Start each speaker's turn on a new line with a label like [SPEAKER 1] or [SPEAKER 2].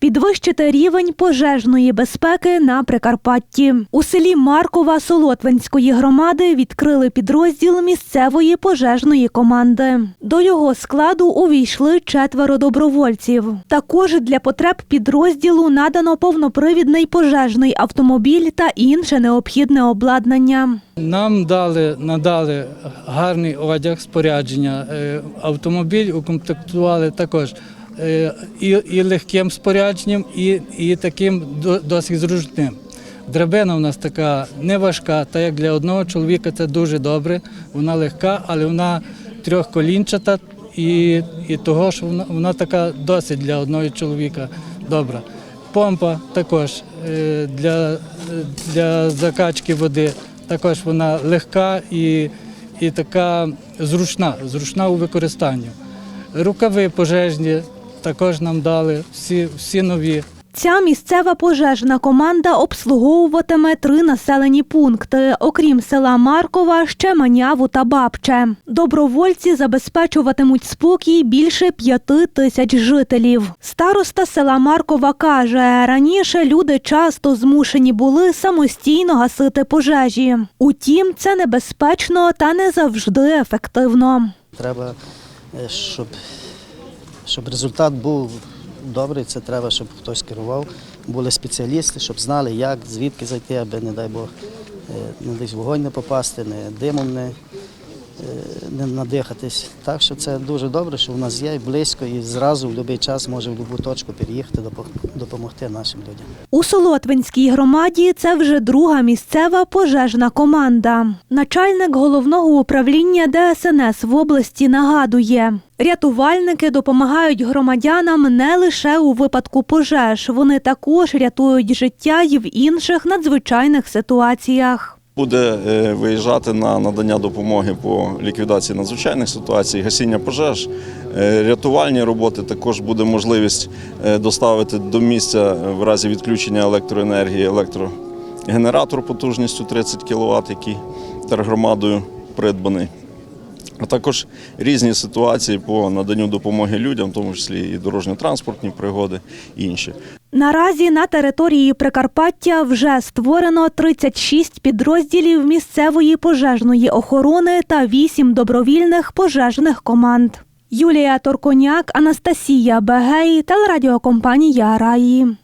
[SPEAKER 1] Підвищити рівень пожежної безпеки на Прикарпатті. У селі Маркова Солотвинської громади відкрили підрозділ місцевої пожежної команди. До його складу увійшли четверо добровольців. Також для потреб підрозділу надано повнопривідний пожежний автомобіль та інше необхідне обладнання.
[SPEAKER 2] Нам дали, надали гарний одяг, спорядження. Е, Автомобіль укомплектували також і, і легким спорядженням, і, і таким до- досить зручним. Драбина у нас така не важка, та як для одного чоловіка це дуже добре. Вона легка, але вона трьохколінчата і, і того, що вона, вона така досить для одного чоловіка добра. Помпа також е, для, е, для закачки води. Також вона легка і, і така зручна, зручна у використанні. Рукави пожежні також нам дали, всі, всі нові.
[SPEAKER 1] Ця місцева пожежна команда обслуговуватиме три населені пункти, окрім села Маркова, ще Маняву та Бабче. Добровольці забезпечуватимуть спокій більше п'яти тисяч жителів. Староста села Маркова каже, раніше люди часто змушені були самостійно гасити пожежі. Утім, це небезпечно та не завжди ефективно.
[SPEAKER 3] Треба, е, щоб, щоб результат був добрий, це треба, щоб хтось керував, були спеціалісти, щоб знали, як, звідки зайти, аби, не дай Бог, е, не десь вогонь не попасти, не димом не, не надихатись. Так що це дуже добре, що в нас є близько і зразу в будь-який час може в будь-яку точку переїхати, допо- допомогти нашим людям.
[SPEAKER 1] У Солотвинській громаді це вже друга місцева пожежна команда. Начальник головного управління ДСНС в області нагадує. Рятувальники допомагають громадянам не лише у випадку пожеж, вони також рятують життя і в інших надзвичайних ситуаціях.
[SPEAKER 4] Буде е, виїжджати на надання допомоги по ліквідації надзвичайних ситуацій, гасіння пожеж, Е, рятувальні роботи. Також буде можливість е, доставити до місця в разі відключення електроенергії електрогенератор потужністю 30 кВт, який тергромадою придбаний. А також різні ситуації по наданню допомоги людям, в тому числі і дорожньо-транспортні пригоди і інші.
[SPEAKER 1] Наразі на території Прикарпаття вже створено 36 підрозділів місцевої пожежної охорони та 8 добровільних пожежних команд. Юлія Торконяк, Анастасія Бегей, телерадіокомпанія Раї.